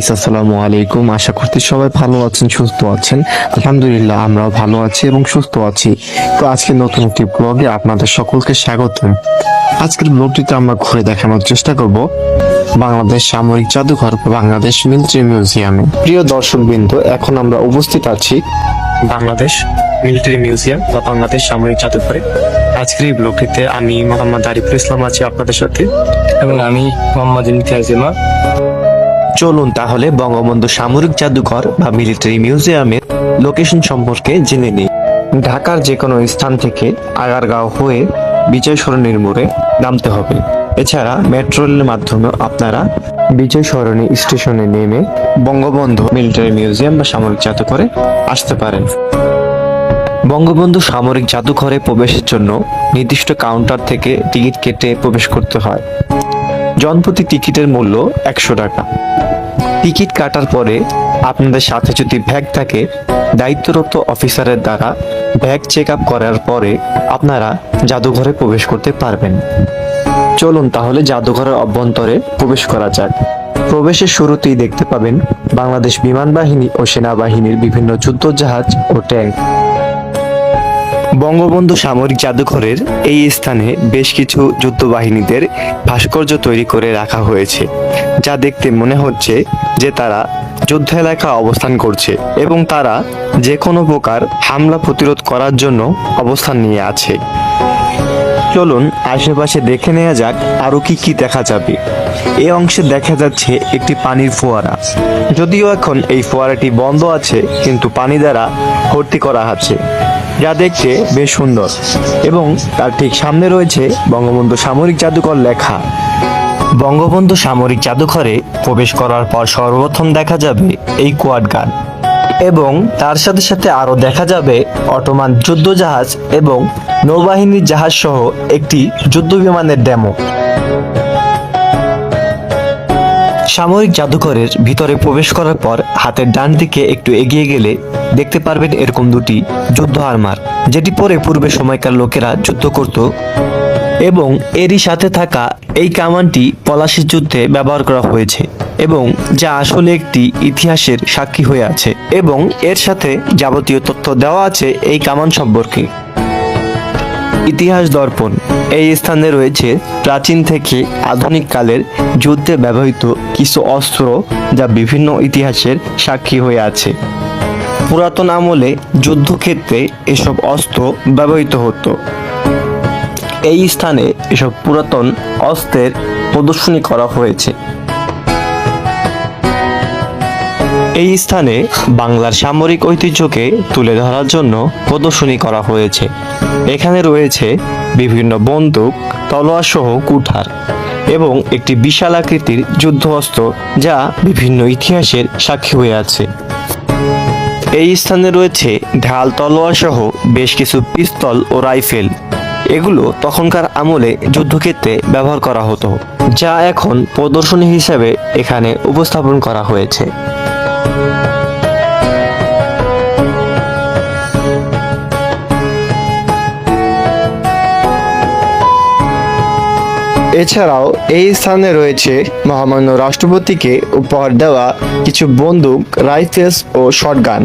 Guys আসসালামু আলাইকুম আশা করতে সবাই ভালো আছেন, সুস্থ আছেন। আলহামদুলিল্লাহ, আমরাও ভালো আছি এবং সুস্থ আছি। তো আজকে নতুন একটি ব্লগে আপনাদের সকলকে স্বাগত আজকের ব্লগটিতে আমরা ঘুরে দেখানোর চেষ্টা করব বাংলাদেশ সামরিক জাদুঘর, বাংলাদেশ মিলিটারি মিউজিয়ামে। প্রিয় দর্শক বিন্দু এখন আমরা উপস্থিত আছি বাংলাদেশ মিলিটারি মিউজিয়াম বা বাংলাদেশ সামরিক জাদুঘরে। আজকের এই ব্লগটিতে আমি মোহাম্মদ আরিফুল ইসলাম আছি আপনাদের সাথে। এবং আমি মোহাম্মদ ইমতিয়াজ ইমা চলুন তাহলে বঙ্গবন্ধু সামরিক জাদুঘর বা মিলিটারি মিউজিয়ামের লোকেশন সম্পর্কে জেনে নিই। ঢাকার যে কোনো স্থান থেকে আগারগাঁও হয়ে বিজয় সরণির মোড়ে নামতে হবে। এছাড়া মেট্রো রেলের মাধ্যমে আপনারা বিজয় সরণি স্টেশনে নেমে বঙ্গবন্ধু মিলিটারি মিউজিয়াম বা সামরিক জাদুঘরে আসতে পারেন। বঙ্গবন্ধু সামরিক জাদুঘরে প্রবেশের জন্য নির্দিষ্ট কাউন্টার থেকে টিকিট কেটে প্রবেশ করতে হয়। জনপ্রতি টিকিটের মূল্য একশো টাকা। টিকিট কাটার পরে আপনাদের সাথে যদি ব্যাগ থাকে, দায়িত্বরত অফিসারের দ্বারা ব্যাগ চেক আপ করার পরে আপনারা জাদুঘরে প্রবেশ করতে পারবেন। চলুন তাহলে জাদুঘরের অভ্যন্তরে প্রবেশ করা যাক। প্রবেশের শুরুতেই দেখতে পাবেন বাংলাদেশ বিমান বাহিনী ও সেনাবাহিনীর বিভিন্ন যুদ্ধজাহাজ ও ট্যাঙ্ক। বঙ্গবন্ধু সামরিক জাদুঘরের এই স্থানে বেশ কিছু যুদ্ধবাহিনীদের ভাস্কর্য তৈরি করে রাখা হয়েছে, যা দেখতে মনে হচ্ছে যে তারা যুদ্ধ এলাকা অবস্থান করছে এবং তারা যে কোনো প্রকার হামলা প্রতিরোধ করার জন্য অবস্থান নিয়ে আছে। চলুন আশেপাশে দেখে নেওয়া যাক আরও কি কি দেখা যাবে। এই অংশে দেখা যাচ্ছে একটি পানির ফোয়ারা। যদিও এখন এই ফোয়ারাটি বন্ধ আছে, কিন্তু পানি দ্বারা ভর্তি করা আছে। যা দেখতে বেশ সুন্দর এবং তার ঠিক সামনে রয়েছে বঙ্গবন্ধু সামরিক জাদুঘর লেখা। বঙ্গবন্ধু সামরিক জাদুঘরে প্রবেশ করার পর সর্বপ্রথম দেখা যাবে এই কোয়াড গান এবং তার সাথে সাথে আরও দেখা যাবে অটোমান যুদ্ধ জাহাজ এবং নৌবাহিনীর জাহাজ সহ একটি যুদ্ধ বিমানের ডেমো সামরিক জাদুঘরের ভিতরে প্রবেশ করার পর হাতের ডান দিকে একটু এগিয়ে গেলে দেখতে পারবেন এরকম দুটি যুদ্ধ আর্মার যেটি পরে পূর্বে সময়কার লোকেরা যুদ্ধ করত এবং এরই সাথে থাকা এই কামানটি পলাশির যুদ্ধে ব্যবহার করা হয়েছে। এবং যা আসলে একটি ইতিহাসের সাক্ষী হয়ে আছে এবং এর সাথে যাবতীয় তথ্য দেওয়া আছে এই কামান সম্পর্কে। ইতিহাস দর্পণ। এই স্থানে রয়েছে প্রাচীন থেকে আধুনিক কালের যুদ্ধে ব্যবহৃত কিছু অস্ত্র যা বিভিন্ন ইতিহাসের সাক্ষী হয়ে আছে। পুরাতন আমলে যুদ্ধক্ষেত্রে এসব অস্ত্র ব্যবহৃত হতো। এই স্থানে এসব পুরাতন অস্ত্রের প্রদর্শনী করা হয়েছে। এই স্থানে বাংলার সামরিক ঐতিহ্যকে তুলে ধরার জন্য প্রদর্শনী করা হয়েছে। এখানে রয়েছে বিভিন্ন বন্দুক তলোয়ার সহ কুঠার এবং একটি বিশাল আকৃতির যুদ্ধ অস্ত্র যা বিভিন্ন ইতিহাসের সাক্ষী হয়ে আছে। এই স্থানে রয়েছে ঢাল তলোয়ার সহ বেশ কিছু পিস্তল ও রাইফেল। এগুলো তখনকার আমলে যুদ্ধক্ষেত্রে ব্যবহার করা হতো, যা এখন প্রদর্শনী হিসেবে এখানে উপস্থাপন করা হয়েছে। এছাড়াও এই স্থানে রয়েছে মহামান্য রাষ্ট্রপতিকে উপহার দেওয়া কিছু বন্দুক রাইফেলস ও শটগান।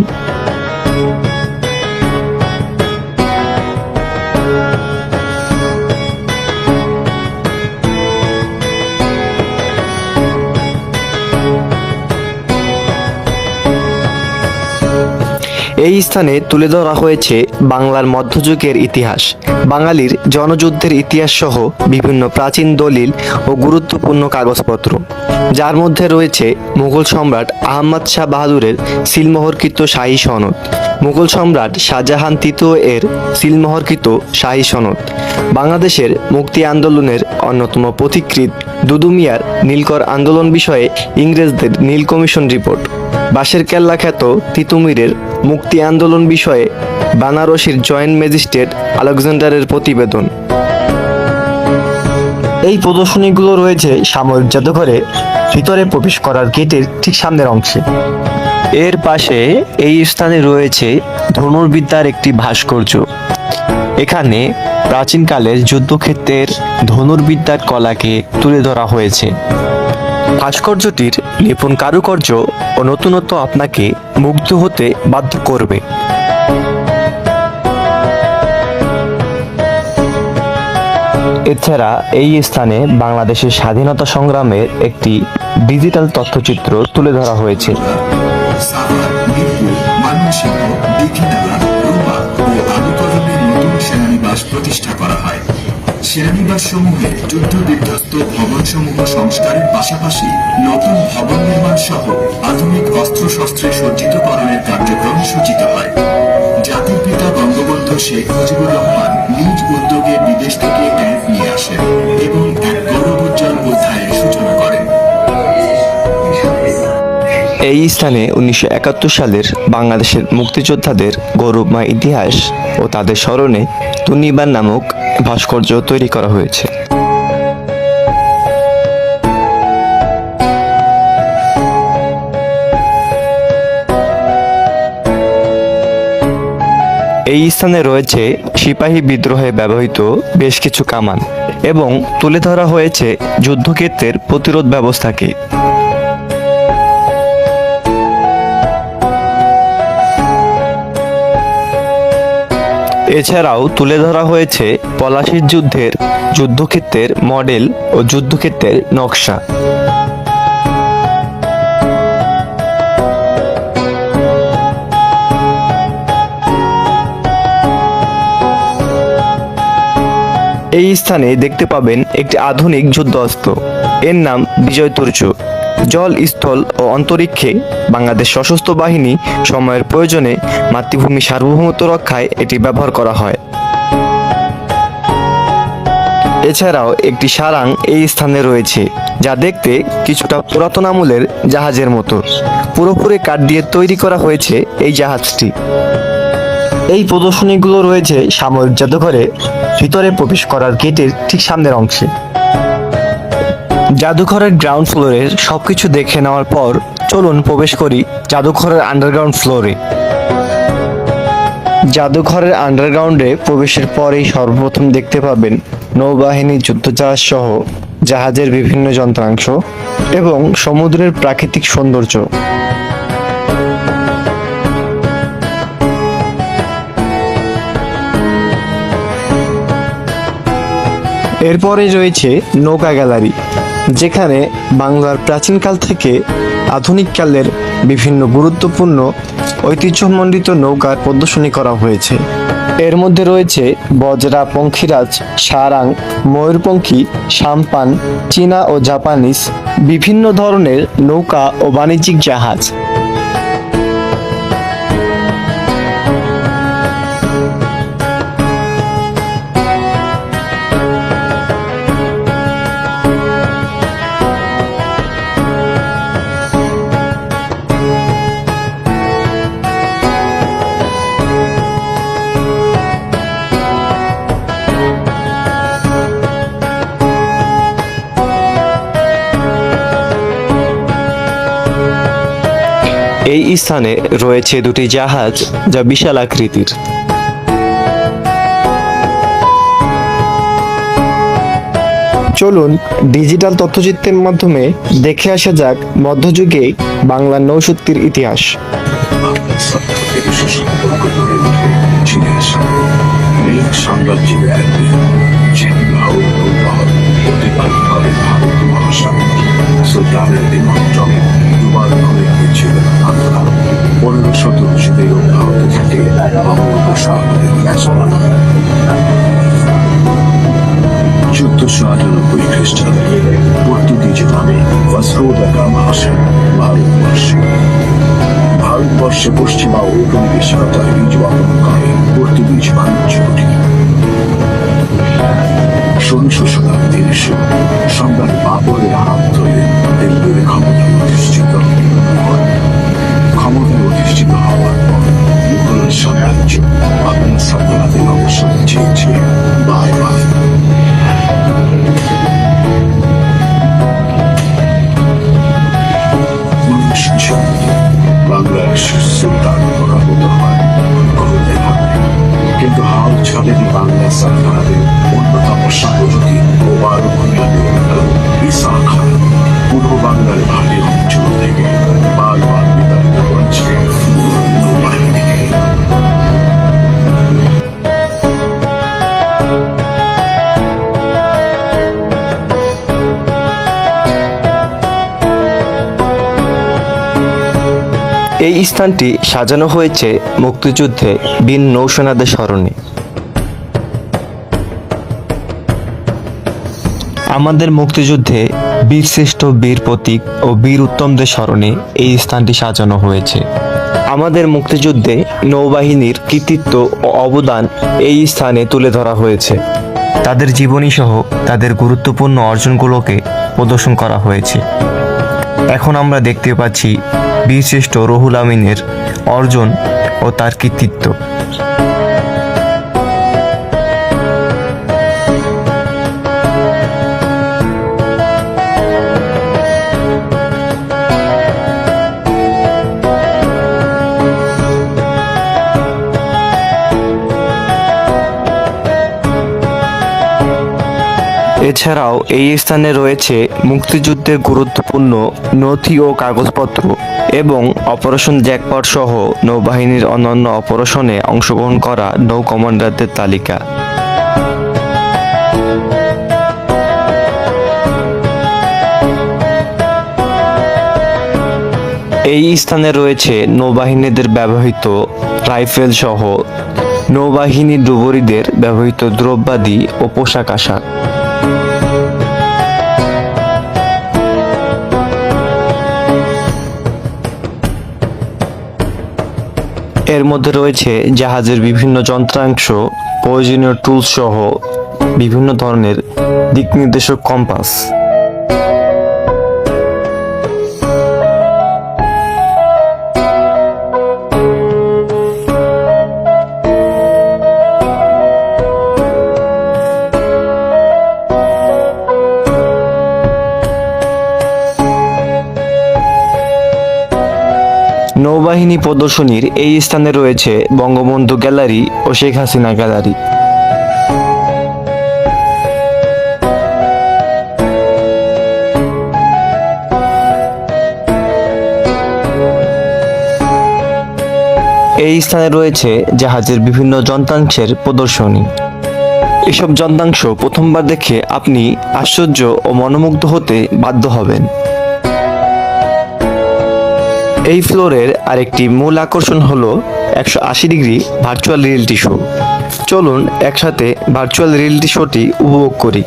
এই স্থানে তুলে ধরা হয়েছে বাংলার মধ্যযুগের ইতিহাস। বাঙালির জনযুদ্ধের ইতিহাস সহ বিভিন্ন প্রাচীন দলিল ও গুরুত্বপূর্ণ কাগজপত্র। যার মধ্যে রয়েছে মুঘল সম্রাট আহমদ শাহ বাহাদুরের সিলমোহরকৃত শাহী সনদ, মুঘল সম্রাট শাহজাহান তৃতীয় এর সিলমোহরকৃত শাহী সনদ, বাংলাদেশের মুক্তি আন্দোলনের অন্যতম পথিকৃত দুদু মিয়ার নীলকর আন্দোলন বিষয়ে ইংরেজদের নীল কমিশন রিপোর্ট। বাঁশের কেল্লা খ্যাত তিতুমিরের মুক্তি আন্দোলন বিষয়ে বানারসির জয়েন্ট ম্যাজিস্ট্রেট আলেকজান্ডারের প্রতিবেদন। এই প্রদর্শনীগুলো রয়েছে সামরিক জাদুঘরে, ভিতরে প্রবেশ করার গেটের ঠিক সামনের অংশে। এর পাশে এই স্থানে রয়েছে ধনুর্বিদ্যার একটি ভাস্কর্য। এখানে প্রাচীনকালের যুদ্ধক্ষেত্রের ধনুর্বিদ্যার কলাকে তুলে ধরা হয়েছে। ভাস্কর্যটির নিপুণ কারুকার্য ও নতুনত্ব আপনাকে মুগ্ধ হতে বাধ্য করবে। এছাড়া এই স্থানে বাংলাদেশের স্বাধীনতা সংগ্রামের একটি ডিজিটাল তথ্যচিত্র তুলে ধরা হয়েছে। সেনানিবাস সমূহে যুদ্ধ বিধ্বস্ত ভবন সমূহ সংস্কারের পাশাপাশি নতুন ভবন নির্মাণ সহ আধুনিক অস্ত্রশস্ত্রে সজ্জিতকরণের কার্যক্রম সূচিত হয়। জাতির পিতা বঙ্গবন্ধু শেখ মুজিবুর রহমান নিজ উদ্যোগে বিদেশ থেকে ট্যাঙ্ক নিয়ে আসেন। এই স্থানে উনিশশো একাত্তর সালের বাংলাদেশের মুক্তিযোদ্ধাদের গৌরবময় ইতিহাস ও তাদের স্মরণে তুনিবার নামক ভাস্কর্য তৈরি করা হয়েছে। এই স্থানে রয়েছে সিপাহী বিদ্রোহে ব্যবহৃত বেশ কিছু কামান এবং তুলে ধরা হয়েছে যুদ্ধক্ষেত্রের প্রতিরোধ ব্যবস্থাকে। এছাড়াও তুলে ধরা হয়েছে পলাশির যুদ্ধের যুদ্ধক্ষেত্রের মডেল ও যুদ্ধক্ষেত্রের নকশা। এই স্থানে দেখতে পাবেন একটি আধুনিক যুদ্ধ অস্ত্র। এর নাম বিজয় তুর্য জল, স্থল ও অন্তরিক্ষে বাংলাদেশ সশস্ত্র বাহিনী সময়ের প্রয়োজনে মাতৃভূমি সার্বভৌমত্ব রক্ষায় এটি ব্যবহার করা হয়। এছাড়াও একটি সারাং এই স্থানে রয়েছে, যা দেখতে কিছুটা পুরাতন আমলের জাহাজের মতো। পুরোপুরি কাঠ দিয়ে তৈরি করা হয়েছে এই জাহাজটি। এই প্রদর্শনীগুলো রয়েছে সামরিক জাদুঘরে, ভিতরে প্রবেশ করার গেটের ঠিক সামনের অংশে। জাদুঘরের গ্রাউন্ড ফ্লোরের সবকিছু দেখে নেওয়ার পর চলুন প্রবেশ করি জাদুঘরের আন্ডারগ্রাউন্ড ফ্লোরে জাদুঘরের আন্ডারগ্রাউন্ডে প্রবেশের পরেই সর্বপ্রথম দেখতে পাবেন নৌবাহিনী যুদ্ধজাহাজ সহ জাহাজের বিভিন্ন যন্ত্রাংশ এবং সমুদ্রের প্রাকৃতিক সৌন্দর্য। এরপরে রয়েছে নৌকা গ্যালারি। যেখানে বাংলার প্রাচীনকাল থেকে আধুনিককালের বিভিন্ন গুরুত্বপূর্ণ ঐতিহ্যমণ্ডিত নৌকার প্রদর্শনী করা হয়েছে। এর মধ্যে রয়েছে বজরা পঙ্খিরাজ, সারাং, ময়ূরপঙ্খী, সাম্পান, চীনা ও জাপানিস বিভিন্ন ধরনের নৌকা ও বাণিজ্যিক জাহাজ। এই স্থানে রয়েছে দুটি জাহাজ যা বিশাল আকৃতির। চলুন ডিজিটাল তথ্যচিত্রের মাধ্যমে দেখে আসা যাক মধ্যযুগে বাংলার নৌশক্তির ইতিহাস। সাম্রাজ্যের চোদ্দশো আটানব্বই খ্রিস্টাব্দে পর্তুগিজ নামে ভারতবর্ষে। ভারতবর্ষে পশ্চিমা ঔপনিবেশিকতায় বীজ বপন করে পর্তুগিজ বাণিজ্য কুটি ষোলশো শতাব্দীর সম্রাট বাবরের হাত এই স্থানটি সাজানো হয়েছে মুক্তিযুদ্ধে বীর নৌসেনাদের স্মরণে। আমাদের মুক্তিযুদ্ধে বীরশ্রেষ্ঠ বীর প্রতীক ও বীর উত্তমদের স্মরণে এই স্থানটি সাজানো হয়েছে। আমাদের মুক্তিযুদ্ধে নৌবাহিনীর কৃতিত্ব ও অবদান এই স্থানে তুলে ধরা হয়েছে। তাদের জীবনী সহ তাদের গুরুত্বপূর্ণ অর্জনগুলোকে প্রদর্শন করা হয়েছে। এখন আমরা দেখতে পাচ্ছি বীরশ্রেষ্ঠ রহুল আমিনের অর্জন ও তার কৃতিত্ব। এছাড়াও এই স্থানে রয়েছে মুক্তিযুদ্ধের গুরুত্বপূর্ণ নথি ও কাগজপত্র এবং অপারেশন জ্যাকপট সহ নৌবাহিনীর অন্যান্য অপারেশনে অংশগ্রহণ করা নৌ কমান্ডারদের তালিকা। এই স্থানে রয়েছে নৌবাহিনীদের ব্যবহৃত রাইফেল সহ নৌবাহিনী ডুবুরিদের ব্যবহৃত দ্রব্যাদি ও পোশাক আশাক। এর মধ্যে রয়েছে জাহাজের বিভিন্ন যন্ত্রাংশ প্রয়োজনীয় টুলস সহ বিভিন্ন ধরনের দিক নির্দেশক কম্পাস। নৌবাহিনী প্রদর্শনীর এই স্থানে রয়েছে বঙ্গবন্ধু গ্যালারি ও শেখ হাসিনা গ্যালারি। এই স্থানে রয়েছে জাহাজের বিভিন্ন যন্ত্রাংশের প্রদর্শনী। এসব যন্ত্রাংশ প্রথমবার দেখে আপনি আশ্চর্য ও মনোমুগ্ধ হতে বাধ্য হবেন। এই ফ্লোরের আরেকটি মূল আকর্ষণ হল একশো আশি ডিগ্রি ভার্চুয়াল রিয়েলিটি শো চলুন একসাথে ভার্চুয়াল রিয়েলিটি শোটি উপভোগ করি।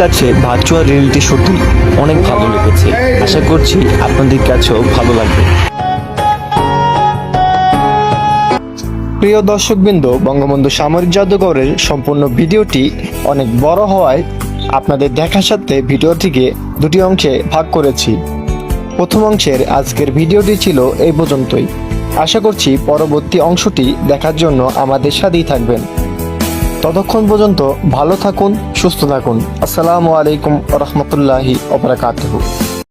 কাছে ভার্চুয়াল রিয়েলিটি শোটি অনেক ভালো লেগেছে। আশা করছি আপনাদের কাছেও ভালো লাগবে। প্রিয় দর্শকবৃন্দ, বঙ্গবন্ধু সামরিক জাদুঘরের সম্পূর্ণ ভিডিওটি অনেক বড় হওয়ায় আপনাদের দেখার সাথে ভিডিওটিকে দুটি অংশে ভাগ করেছি। প্রথম অংশের আজকের ভিডিওটি ছিল এই পর্যন্তই। আশা করছি পরবর্তী অংশটি দেখার জন্য আমাদের সাথেই থাকবেন। ততক্ষণ পর্যন্ত ভালো থাকুন সুস্থ থাকুন। আসসালামু আলাইকুম রহমতুল্লাহি ওবরাকাতুহু